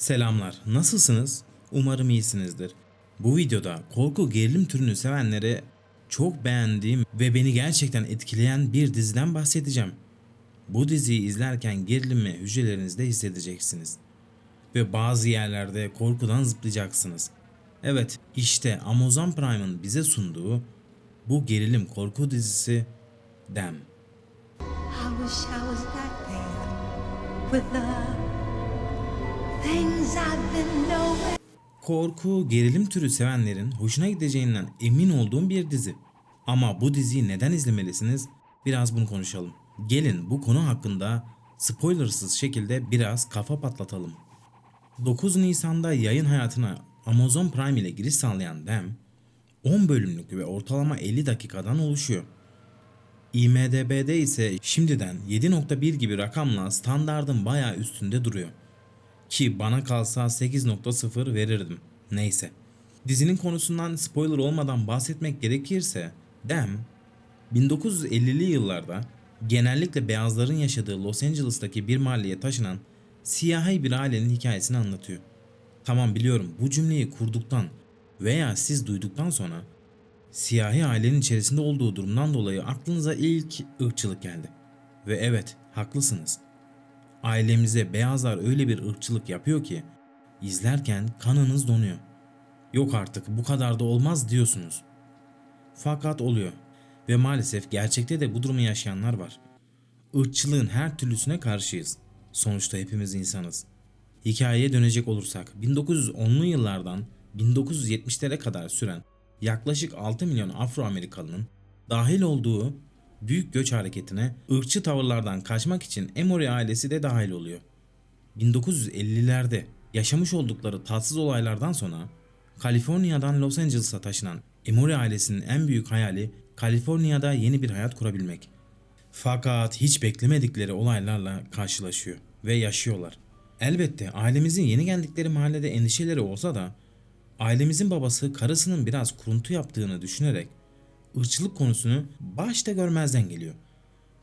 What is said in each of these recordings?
Selamlar, nasılsınız? Umarım iyisinizdir. Bu videoda korku gerilim türünü sevenlere çok beğendiğim ve beni gerçekten etkileyen bir diziden bahsedeceğim. Bu diziyi izlerken gerilimi hücrelerinizde hissedeceksiniz. Ve bazı yerlerde korkudan zıplayacaksınız. Evet, işte Amazon Prime'ın bize sunduğu bu gerilim korku dizisi Dem. I wish I was there with the Korku, gerilim türü sevenlerin hoşuna gideceğinden emin olduğum bir dizi. Ama bu diziyi neden izlemelisiniz? Biraz bunu konuşalım. Gelin bu konu hakkında spoilersız şekilde biraz kafa patlatalım. 9 Nisan'da yayın hayatına Amazon Prime ile giriş sağlayan Dem, 10 bölümlük ve ortalama 50 dakikadan oluşuyor. IMDB'de ise şimdiden 7.1 gibi rakamla standardın bayağı üstünde duruyor. Ki bana kalsa 8.0 verirdim. Neyse. Dizinin konusundan spoiler olmadan bahsetmek gerekirse Dem 1950'li yıllarda genellikle beyazların yaşadığı Los Angeles'taki bir mahalleye taşınan siyahi bir ailenin hikayesini anlatıyor. Tamam biliyorum bu cümleyi kurduktan veya siz duyduktan sonra siyahi ailenin içerisinde olduğu durumdan dolayı aklınıza ilk ırkçılık geldi. Ve evet haklısınız. Ailemize beyazlar öyle bir ırkçılık yapıyor ki izlerken kanınız donuyor. Yok artık bu kadar da olmaz diyorsunuz. Fakat oluyor. Ve maalesef gerçekte de bu durumu yaşayanlar var. Irkçılığın her türlüsüne karşıyız. Sonuçta hepimiz insanız. Hikayeye dönecek olursak 1910'lu yıllardan 1970'lere kadar süren yaklaşık 6 milyon Afro-Amerikalının dahil olduğu büyük göç hareketine ırkçı tavırlardan kaçmak için Emory ailesi de dahil oluyor. 1950'lerde yaşamış oldukları tatsız olaylardan sonra Kaliforniya'dan Los Angeles'a taşınan Emory ailesinin en büyük hayali Kaliforniya'da yeni bir hayat kurabilmek. Fakat hiç beklemedikleri olaylarla karşılaşıyor ve yaşıyorlar. Elbette ailemizin yeni geldikleri mahallede endişeleri olsa da ailemizin babası karısının biraz kuruntu yaptığını düşünerek ırkçılık konusunu başta görmezden geliyor.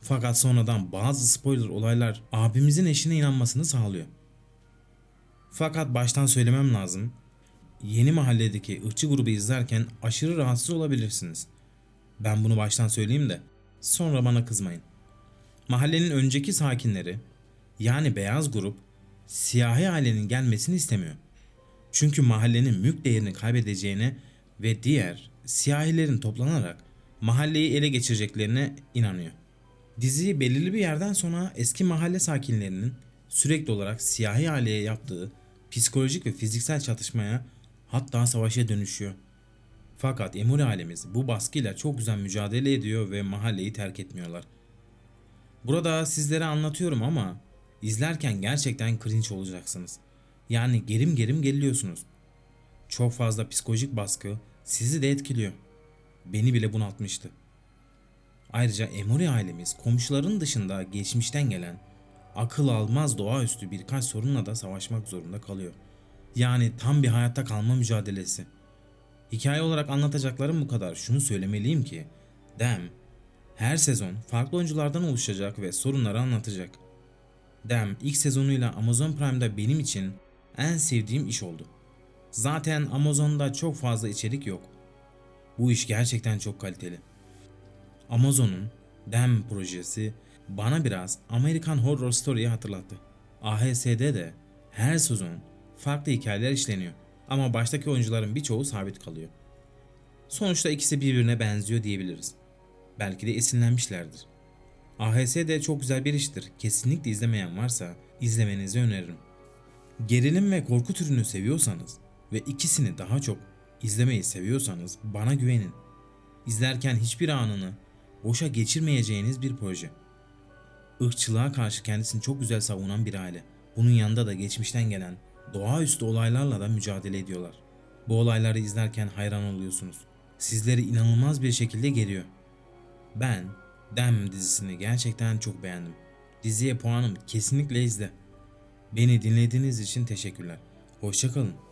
Fakat sonradan bazı spoiler olaylar abimizin eşine inanmasını sağlıyor. Fakat baştan söylemem lazım. Yeni mahalledeki ırkçı grubu izlerken aşırı rahatsız olabilirsiniz. Ben bunu baştan söyleyeyim de sonra bana kızmayın. Mahallenin önceki sakinleri yani beyaz grup siyahi ailenin gelmesini istemiyor. Çünkü mahallenin mülk değerini kaybedeceğine ve diğer siyahilerin toplanarak mahalleyi ele geçireceklerine inanıyor. Dizi belirli bir yerden sonra eski mahalle sakinlerinin sürekli olarak siyahi aileye yaptığı psikolojik ve fiziksel çatışmaya hatta savaşa dönüşüyor. Fakat Emuri ailemiz bu baskıyla çok güzel mücadele ediyor ve mahalleyi terk etmiyorlar. Burada sizlere anlatıyorum ama izlerken gerçekten cringe olacaksınız. Yani gerim gerim geliyorsunuz. Çok fazla psikolojik baskı sizi de etkiliyor. Beni bile bunaltmıştı. Ayrıca Emori ailemiz komşuların dışında geçmişten gelen akıl almaz doğaüstü birkaç sorunla da savaşmak zorunda kalıyor. Yani tam bir hayatta kalma mücadelesi. Hikaye olarak anlatacaklarım bu kadar. Şunu söylemeliyim ki Dem her sezon farklı oyunculardan oluşacak ve sorunları anlatacak. Dem ilk sezonuyla Amazon Prime'da benim için en sevdiğim iş oldu. Zaten Amazon'da çok fazla içerik yok. Bu iş gerçekten çok kaliteli. Amazon'un Dem projesi bana biraz American Horror Story'yi hatırlattı. AHS'de de her sezon farklı hikayeler işleniyor ama baştaki oyuncuların birçoğu sabit kalıyor. Sonuçta ikisi birbirine benziyor diyebiliriz. Belki de esinlenmişlerdir. AHS de çok güzel bir iştir. Kesinlikle izlemeyen varsa izlemenizi öneririm. Gerilim ve korku türünü seviyorsanız ve ikisini daha çok izlemeyi seviyorsanız bana güvenin. İzlerken hiçbir anını boşa geçirmeyeceğiniz bir proje. Irkçılığa karşı kendisini çok güzel savunan bir aile. Bunun yanında da geçmişten gelen doğaüstü olaylarla da mücadele ediyorlar. Bu olayları izlerken hayran oluyorsunuz. Sizleri inanılmaz bir şekilde geriyor. Ben Dem dizisini gerçekten çok beğendim. Diziye puanım kesinlikle izle. Beni dinlediğiniz için teşekkürler. Hoşçakalın.